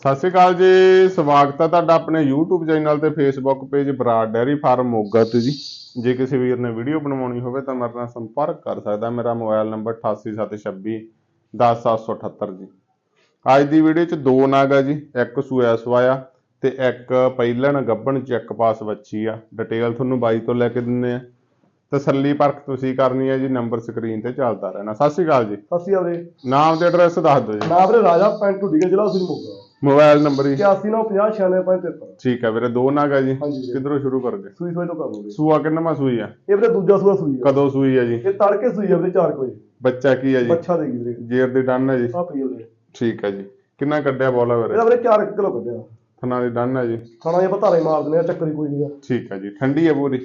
ਸਤਿ ਸ਼੍ਰੀ ਅਕਾਲ ਜੀ ਸਵਾਗਤ ਹੈ ਤੁਹਾਡਾ ਆਪਣੇ YouTube ਚੈਨਲ ਤੇ Facebook page Brar dairy farm Moga ਤੇ ਜੀ। ਜੇ ਕਿਸੇ ਵੀਰ ਨੇ ਵੀਡੀਓ ਬਣਵਾਉਣੀ ਹੋਵੇ ਤਾਂ ਮੇਰੇ ਨਾਲ ਸੰਪਰਕ ਕਰ ਸਕਦਾ ਮੇਰਾ ਮੋਬਾਈਲ ਨੰਬਰ 8876 10778 ਜੀ। ਅੱਜ ਦੀ ਵੀਡੀਓ ਚ ਦੋ ਨਾਗ ਆ ਜੀ ਇੱਕ ਸੂਆ ਸਵਾਇਆ ਤੇ ਇੱਕ ਪਹਿਲਣ ਗੱਬਣ ਚੈੱਕ ਪਾਸ ਵੱਛੀ ਆ। ਡਿਟੇਲ ਤੁਹਾਨੂੰ ਬਾਈ ਤੋਂ ਲੈ ਕੇ ਦਿੰਨੇ ਆ। ਤਸੱਲੀ ਪਰਖ ਤੁਸੀਂ ਕਰਨੀ ਹੈ ਜੀ ਨੰਬਰ ਸਕਰੀਨ ਤੇ ਚੱਲਦਾ ਰਹਿਣਾ। ਸਤਿ ਸ਼੍ਰੀ ਅਕਾਲ ਜੀ। ਨਾਮ ਤੇ ਐਡਰੈਸ ਦੱਸ ਦਿਓ ਜੀ। ਨਾਮ ਵੀਰੇ ਰਾਜਾ ਪਿੰਡ ਢੁੱਡੀਆ ਜ਼ਿਲ੍ਹਾ ਸਿੰਘ ਮੋਗਾ ਮੋਬਾਈਲ ਨੰਬਰ ਜੀ 8950966573 ਠੀਕ ਹੈ ਵੀਰੇ ਦੋ ਨਾਗ ਆ ਜੀ। ਹਾਂਜੀ। ਕਿੱਧਰੋਂ ਸ਼ੁਰੂ ਕਰਗੇ ਸੂਈ ਸੂਈ ਤੋਂ ਕਰ ਲਓਗੇ ਸੂਆ ਕਿੰਨਵਾਂ ਸੂਈ ਆ? ਇਹ ਵੀਰੇ ਦੂਜਾ ਸੂਆ ਸੂਈ ਆ। ਕਦੋਂ ਸੂਈ ਆ ਜੀ? ਇਹ ਤੜਕੇ ਸੂਈ ਆ ਵੀਰੇ 4 ਵਜੇ। ਬੱਚਾ ਕੀ ਆ ਜੀ? ਬੱਚਾ ਦੇਗੀ ਵੀਰੇ। ਜੇਰ ਦੀ ਡਨ ਹੈ ਜੀ। ਆ ਪਈ ਵੀਰੇ। ਠੀਕ ਹੈ ਜੀ। ਕਿੰਨਾ ਕੱਢਿਆ ਬੋਲਾ ਵੀਰੇ? ਇਹਦਾ ਵੀਰੇ 4 ਕਿਲੋ ਕੱਢਿਆ। ਥਣਾ ਦੀ ਡਨ ਹੈ ਜੀ। ਖਾਣਾ ਇਹ ਪਤਾਰੇ ਮਾਰ ਦਿੰਦੇ ਆ ਚੱਕਰੀ ਕੋਈ ਨਹੀਂ ਆ। ਠੀਕ ਹੈ ਜੀ। ਠੰਡੀ ਹੈ ਪੂਰੀ?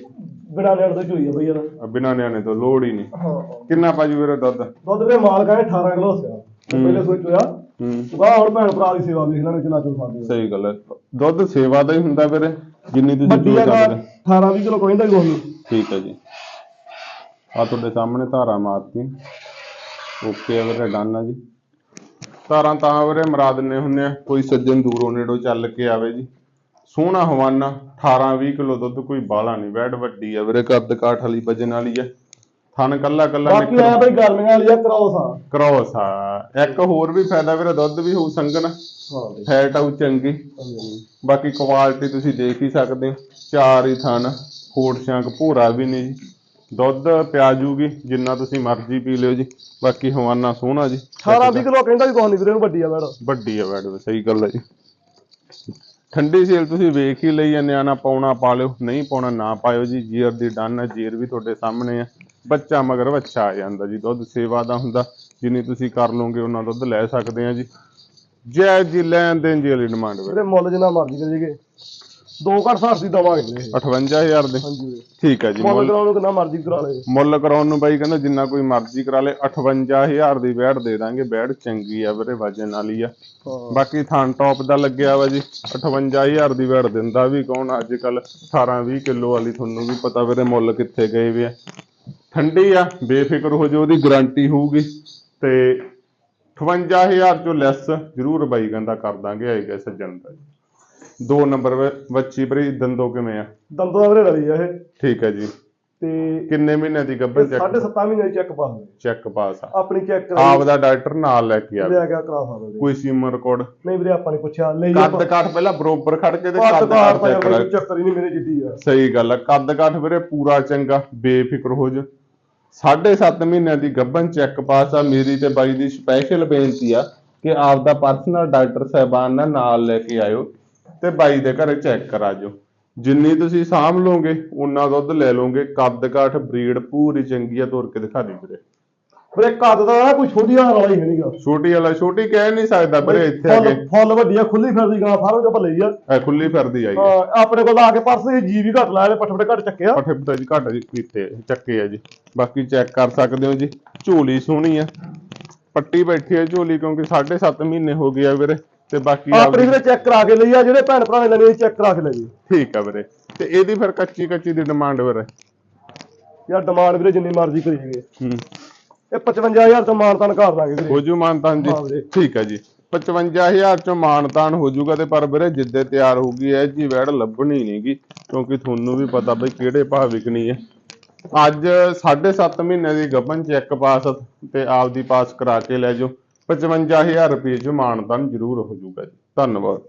ਬਿਨਾ ਲੈਣ ਤੋਂ ਝੋਈ ਆ ਬਈ ਯਾਰ। ਅ, ਬਿਨਾਂ ਨਿਆਣੇ ਤੋਂ ਲੋੜ ਹੀ ਨਹੀਂ। ਹਾਂ। ਕਿੰਨਾ ਪਾਜੂ ਵੀਰੇ ਦੁੱਧ? ਦੁੱਧ ਵੀਰੇ ਮਾਲ ਕਹਿੰਦੇ 18 ਕਿਲੋ ਸਿਆ ਪਹਿਲੇ ਸੂਈ ਚੋਇਆ ਹੂੰ। ਗਾ ਹੁਣ ਭੈਣ ਭਰਾ ਦੀ ਸੇਵਾ ਵੇਖ ਲੈਣ ਕਿੰਨਾ ਚਿਰ ਖਾਂਦੇ ਆ। ਸਹੀ ਗੱਲ ਹੈ। ਦੁੱਧ ਸੇਵਾ ਦਾ ਹੀ ਹੁੰਦਾ ਵੀਰੇ ਜਿੰਨੀ ਤੁਸੀਂ ਵੱਡੀ ਪੀ ਆ ਸਕਦੇ 18 20 ਕਿਲੋ ਕਹਿੰਦਾ ਹੀ ਉਹਨੂੰ ਠੀਕ ਹੈ ਜੀ। ਆ ਤੁਹਾਡੇ ਸਾਹਮਣੇ ਧਾਰਾ ਮਾਰਤੀ ਓਕੇ ਆ ਵੀਰੇ ਡਨ ਆ ਜੀ। ਧਾਰਾਂ ਤਾਂ ਵੀਰੇ ਮਰਾ ਦਿੰਨੇ ਹੁੰਨੇ ਆ। ਕੋਈ ਸੱਜਣ ਦੂਰੋਂ ਨੇੜੋਂ ਚੱਲ ਕੇ ਆਵੇ ਜੀ। ਸੋਹਣਾ ਹਵਾਨਾ 18 20 ਕਿਲੋ ਦੁੱਧ ਕੋਈ ਬਾਲਾ ਨਹੀਂ ਵੈੜ ਵੱਡੀ ਆ ਵੀਰੇ ਕੱਦ ਕਾਠ ਵਾਲੀ ਵਜਨ ਵਾਲੀ ਆ। ਥਣ ਕੱਲਾ ਕੱਲਾ ਬਾਕੀ ਆਇਆ ਬਈ ਗਰਮੀਆਂ ਵਾਲੀ ਆ ਕਰਾਉਸ ਆ। ਕ੍ਰੋਸ ਆ। ਇੱਕ ਹੋਰ ਵੀ ਫਾਇਦਾ ਵੀਰੇ ਦੁੱਧ ਵੀ ਹੋਊ ਸੰਗਨ ਹਾਂ ਬਈ। ਫੈਟ ਆਊ ਚੰਗੀ। ਬਾਕੀ ਕੁਆਲਿਟੀ ਤੁਸੀਂ ਦੇਖ ਹੀ ਸਕਦੇ ਹੋ। ਚਾਰ ਹੀ ਥਣ ਖੋੜ ਸ਼ਾਂਕ ਭੋਰਾ ਵੀ ਨਹੀਂ ਜੀ। ਦੁੱਧ ਪਿਆ ਜੂਗੀ ਜਿੰਨਾ ਤੁਸੀਂ ਮਰਜ਼ੀ ਪੀ ਲਿਓ ਜੀ। ਬਾਕੀ ਹਵਾਨਾ ਸੋਹਣਾ ਜੀ। 18 20 ਕਿਲੋ ਕਹਿੰਦਾ ਵੀ ਕੋਈ ਨਹੀਂ ਵੀਰੇ ਨੂੰ ਵੱਡੀ ਆ ਮੈਡਮ ਵੱਡੀ ਆ ਵੈਡ ਸਹੀ ਗੱਲ ਹੈ ਜੀ। ਠੰਡੀ ਸੇਲ ਤੁਸੀਂ ਵੇਖ ਹੀ ਲਈ ਆ ਨਿਆਣਾ ਪਾਉਣਾ ਪਾ ਲਿਓ। ਨਹੀਂ ਪਾਉਣਾ ਨਾ ਪਾਇਓ ਜੀ। ਜੀਰ ਦੀ ਡਨ ਹੈ ਜੀਰ ਵੀ ਤੁਹਾਡੇ ਸਾਹਮਣੇ ਆ। ਬੱਚਾ ਮਗਰ ਬੱਚਾ ਆ ਜਾਂਦਾ ਜੀ ਦੁੱਧ ਸੇਵਾ ਦਾ ਹੁੰਦਾ ਜਿੰਨੀ ਤੁਸੀਂ ਕਰ ਲਓਗੇ ਉਹਨਾਂ ਦੁੱਧ ਲੈ ਸਕਦੇ ਆ ਜੀ। ਜੈ ਜੀ ਲੈਣ ਦੇਣ ਜੀ ਵਾਲੀ ਡਿਮਾਂਡ ਵੇ ਵੀਰੇ ਮੁੱਲ ਜਿੰਨਾ ਮਰਜ਼ੀ ਦੋ ਘੱਟ ਸਾਰ ਦੀ ਦਵਾਂਗੇ ਵੀਰੇ 58000 ਦੇ। ਹਾਂਜੀ। ਵੀਰੇ ਠੀਕ ਹੈ ਜੀ ਮੁੱਲ ਮੁੱਲ ਕਰਾਉਣ ਨੂੰ ਕਿੰਨਾ ਮਰਜ਼ੀ ਕਰਾ ਲੇ ਮੁੱਲ ਕਰਾਉਣ ਨੂੰ ਬਾਈ ਕਹਿੰਦਾ ਜਿੰਨਾ ਕੋਈ ਮਰਜ਼ੀ ਕਰਾ ਲੇ 58000 ਦੀ ਬੈੜ ਦੇ ਦਾਂਗੇ ਬੈੜ ਚੰਗੀ ਆ ਵੀਰੇ ਵਜਨ ਵਾਲੀ ਆ। ਹਾਂ। ਬਾਕੀ ਥਾਨ ਟੌਪ ਦਾ ਲੱਗਿਆ ਵਾ ਜੀ 58000 ਦੀ ਵੈੜ ਦਿੰਦਾ ਵੀ ਕੌਣ ਅੱਜ ਕੱਲ 18 20 ਕਿਲੋ ਵਾਲੀ ਤੁਹਾਨੂੰ ਵੀ ਪਤਾ ਵੀਰੇ ਮੁੱਲ ਕਿੱਥੇ ਗਏ ਵੇ ਆ। ਠੰਡੀ ਆ ਬੇਫਿਕਰ ਹੋ ਜੋ ਉਹਦੀ ਗਾਰੰਟੀ ਹੋਊਗੀ। ਤੇ 58000 ਚੋਂ ਲੈਸ ਜ਼ਰੂਰ ਬਾਈ ਕਹਿੰਦਾ ਕਰ ਦਾਂਗੇ ਆਏਗਾ ਸੱਜਣ ਦਾ। ਜੀ। ਦੋ ਨੰਬਰ ਬੱਚੀ ਭਰੀ ਦੰਦੋ ਕਿਵੇਂ ਆ? ਦੰਦੋਂ ਦਾ ਵੀਰੇ ਰਲੀ ਆ ਇਹ। ਠੀਕ ਹੈ ਜੀ। ਤੇ ਕਿੰਨੇ ਮਹੀਨੇ ਦੀ ਗੱਭਰ ਚੈੱਕ ਸਾਢੇ 7 ਮਹੀਨੇ ਚੈੱਕ ਪਾਸ ਚੈੱਕ ਪਾਸ ਆ। ਆਪਣੀ ਚੈੱਕ ਆਪ ਦਾ ਡਾਕਟਰ ਨਾਲ ਲੈ ਕੇ ਆਵੇ ਲਿਆ ਗਿਆ ਕਰਾ ਸਕਦੇ। ਕੋਈ ਸੀਮਰ ਰਿਕਾਰਡ ਨਹੀਂ ਵੀਰੇ ਆਪਾਂ ਨੇ ਪੁੱਛਿਆ। ਲਈ ਕੱਦ ਕਾਠ ਪਹਿਲਾਂ ਬਰੋਬਰ ਖੜ ਕੇ ਤੇ ਕੱਦ ਕਾਠ ਚੈੱਕ ਕਰਾ। ਚੱਕਰ ਹੀ ਨਹੀਂ ਮੇਰੇ ਜਿੱਡੀ ਆ। ਸਹੀ ਗੱਲ ਆ। ਕੱਦ ਕਾਠ ਵੀਰੇ ਪੂਰਾ ਚੰਗਾ। ਬੇਫਿਕਰ ਹੋ ਜਾ ਸਾਢੇ ਸੱਤ ਮਹੀਨਿਆਂ ਦੀ ਗੱਭਨ ਚੈੱਕ ਪਾਸ ਆ। ਮੇਰੀ ਤੇ ਬਾਈ ਦੀ ਸਪੈਸ਼ਲ ਬੇਨਤੀ ਆ ਕਿ ਆਪ ਦਾ ਪਰਸਨਲ ਡਾਕਟਰ ਸਾਹਿਬਾਨ ਨਾਲ ਲੈ ਕੇ ਆਇਓ ਤੇ ਬਾਈ ਦੇ ਘਰੇ ਚੈੱਕ ਕਰਾ ਜਿਓ। ਜਿੰਨੀ ਤੁਸੀਂ ਸਾਂਭ ਲਓਗੇ ਉਨਾ ਦੁੱਧ ਲੈ ਲਓਗੇ। ਕੱਦ ਕਾਠ, ਬਰੀਡ ਪੂਰੀ ਚੰਗੀ ਆ, ਤੁਰ ਕੇ ਦਿਖਾ ਦੀ ਵੀਰੇ। ਵੀਰੇ ਕੱਦ ਦਾ ਨਾ ਕੋਈ ਛੋਟੀ ਵਾਲਾ ਹੀ ਹੈ ਨਹੀਂਗਾ ਛੋਟੀ ਵਾਲਾ ਛੋਟੀ ਕਹਿ ਨਹੀਂ ਸਕਦਾ ਵੀਰੇ ਇੱਥੇ ਆ ਕੇ। ਫੁੱਲ ਵੱਡੀ ਆ ਖੁੱਲੀ ਫਿਰਦੀ ਗਾਂ ਫਾਰਮ ਚ ਭੱਲੇ ਆ। ਇਹ ਖੁੱਲੀ ਫਿਰਦੀ ਆਈ ਹਾਂ, ਆਪਣੇ ਕੋਲ ਆ ਕੇ ਪਰਸ ਜੀ ਵੀ ਘੱਟ ਲਾਇਆ ਪੱਠੇ ਪੱਠੇ ਘੱਟ ਚੱਕਿਆ ਪੱਠੇ ਪੁੱਠੇ ਜੀ ਘੱਟ ਜੀ ਕੀਤੇ ਆ, ਚੱਕੇ ਆ ਜੀ। ਬਾਕੀ ਚੈੱਕ ਕਰ ਸਕਦੇ ਹੋ ਜੀ ਝੋਲੀ ਸੋਹਣੀ ਆ। ਪੱਟੀ ਬੈਠੀ ਹੈ ਝੋਲੀ ਕਿਉਂਕਿ 7.5 ਮਹੀਨੇ ਹੋ ਗਏ ਆ ਵੀਰੇ। ਤੇ ਬਾਕੀ ਆਪਣੀ ਵੀਰੇ ਚੈੱਕ ਕਰਾ ਕੇ ਲਈ ਆ ਜਿਹੜੇ ਭੈਣ ਭਰਾ ਨੇ ਲੈਣੀ ਚੈੱਕ ਕਰਾ ਕੇ ਲਈ। ਠੀਕ ਆ ਵੀਰੇ। ਤੇ ਇਹਦੀ ਫਿਰ ਕੱਚੀ ਕੱਚੀ ਦੀ ਡਿਮਾਂਡ ਵੀਰੇ? ਯਾਰ ਡਿਮਾਂਡ ਵੀਰੇ ਜਿੰਨੀ ਮਰਜ਼ੀ ਕਰੀਏ ਹੂੰ। ਇਹ 55000 ਤੋਂ ਮਾਨਤਾਨ ਕਰ ਦਾਂਗੇ ਵੀਰੇ ਹੋ ਜੂ ਮਾਨਤਾਨ ਜੀ। ਹਾਂ ਵੀਰੇ। ਠੀਕ ਹੈ ਜੀ। 55000 ਚੋਂ ਮਾਨਤਾਨ ਹੋ ਜੂਗਾ ਤੇ ਪਰ ਵੀਰੇ ਜਿੱਦੇ ਤਿਆਰ ਹੋਊਗੀ ਇਹ ਜੀ ਵੈੜ ਲੱਭਣੀ ਨਹੀਂਗੀ ਕਿਉਂਕਿ ਤੁਹਾਨੂੰ ਵੀ ਪਤਾ ਬਈ ਕਿਹੜੇ ਭਾਅ ਵਿਕਣੀ ਹੈ ਅੱਜ 7.5 ਮਹੀਨੇ ਦੀ ਗੱਭਨ ਚੈੱਕ ਪਾਸ ਤੇ ਆਪਦੀ ਪਾਸ ਕਰਾ ਕੇ ਲੈ ਜਾਓ। 55000 ਰੁਪਏ ਚ ਮਾਨਤਾਨ ਜ਼ਰੂਰ ਹੋ ਜੂਗਾ ਜੀ। ਧੰਨਵਾਦ।